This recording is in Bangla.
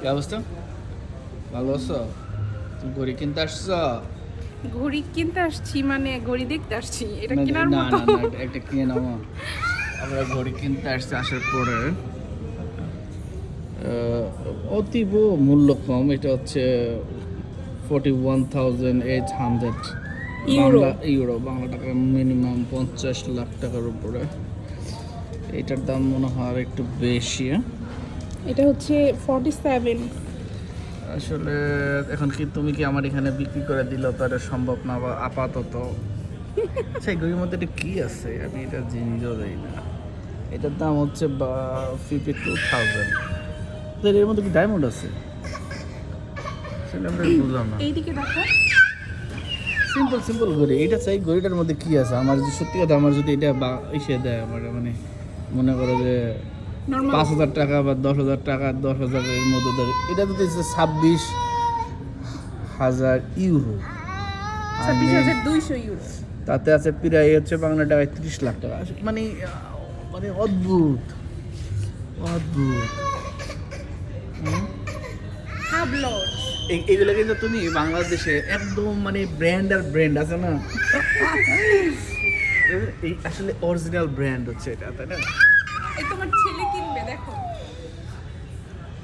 কি অবস্থা? ভালো আছো? তুমি ঘড়ি কিনতে আসছো? ঘড়ি কিনতে আসছি মানে ঘড়ি দেখতে আসছি। এটা কেনার মতো। না, না, একটা কিনে নাও আমরা ঘড়ি কিনতে আসছি আসার পরে। অতীব মূল্য কম এটা হচ্ছে forty one thousand eight hundred euro. Euro Bangla টাকা মিনিমাম পঞ্চাশ লাখ টাকার উপরে। এটার দাম মনে হয় আর একটু বেশি হ্যাঁ? এটা হচ্ছে ফর্টি সেভেন আসলে এখন কি তুমি কি আমার এখানে বিক্রি করে দিল তো এটা সম্ভব না বা আপাতত? সেই ঘড়ির মধ্যে এটা কি আছে? আমি এটা জিনিসও দেই না। এটার দাম হচ্ছে ফিফটি টু থাউজেন্ড এর মধ্যে কি ডায়মন্ড আছে? সেটা আমরা বুঝলাম না। এইদিকে দেখো। সিম্পল সিম্পল ঘড়ি। এটা চাই ঘড়িটার মধ্যে কি আছে? আমার যদি সত্যি কথা আমার যদি এটা বা ইসে দেয় আমার মানে মনে করো যে পাঁচ হাজার টাকা বা দশ হাজার টাকা দশ হাজারের মধ্যে ধরে। এটা তো দিচ্ছে ছাব্বিশ হাজার ইউরো। তাতে আছে প্রায় হচ্ছে বাংলা টাকায় ত্রিশ লাখ টাকা। মানে মানে অদ্ভুত। অদ্ভুত। এইগুলো কিন্তু তুমি বাংলাদেশে একদম মানে ব্র্যান্ড আর ব্র্যান্ড আছে না? এই আসলে অরিজিনাল ব্র্যান্ড হচ্ছে এটা তাই না? তোমার ছেলে কিনবে